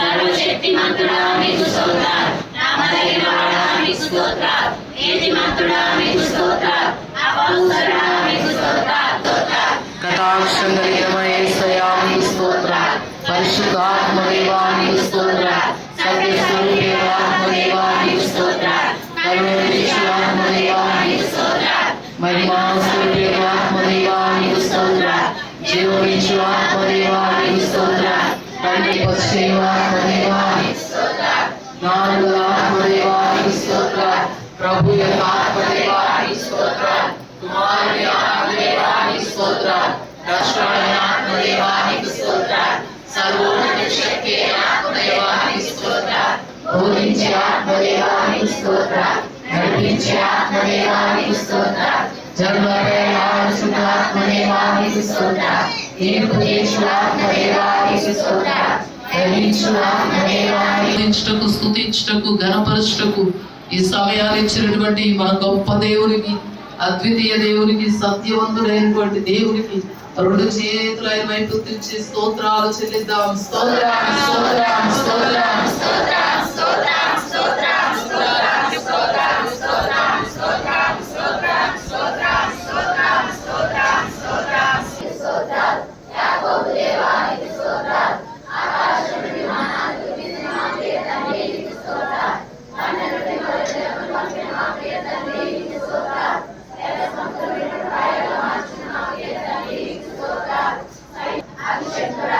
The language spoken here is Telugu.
సర్వశక్తి మీకు మీకు స్తోత్రాలు నామదగిన వాడ మీకు స్తోత్రాలు. నీతిమంతుడా మీకు స్తోత్రాలు. అపౌసరుడా మీకు స్తోత్రాలు. కటాక్షం కలిగిన యేసయానికి స్తోత్ర పరిశుద్ధాత్మ దేవానికి స్తోత్ర సత్యస్వరూపేవాత్మ మహిమా తండ్రి పశ్చేవాత్మ ప్రభు యొక్క ఆత్మ దేవానికి కుమారుని సర్వోన్నత శక్తి బోధించే నడిపించే తీర్పు ఈ సమయాలు ఇచ్చినటువంటి మన గొప్ప దేవునికి అద్వితీయ దేవునికి సత్యవంతుడైనటువంటి దేవునికి రెండు చేతుల వైపు తెచ్చి స్తోత్రాలు చెల్లిద్దాం. స్తోత్రం స్తోత్రం స్తోత్రం స్తోత్రం Acha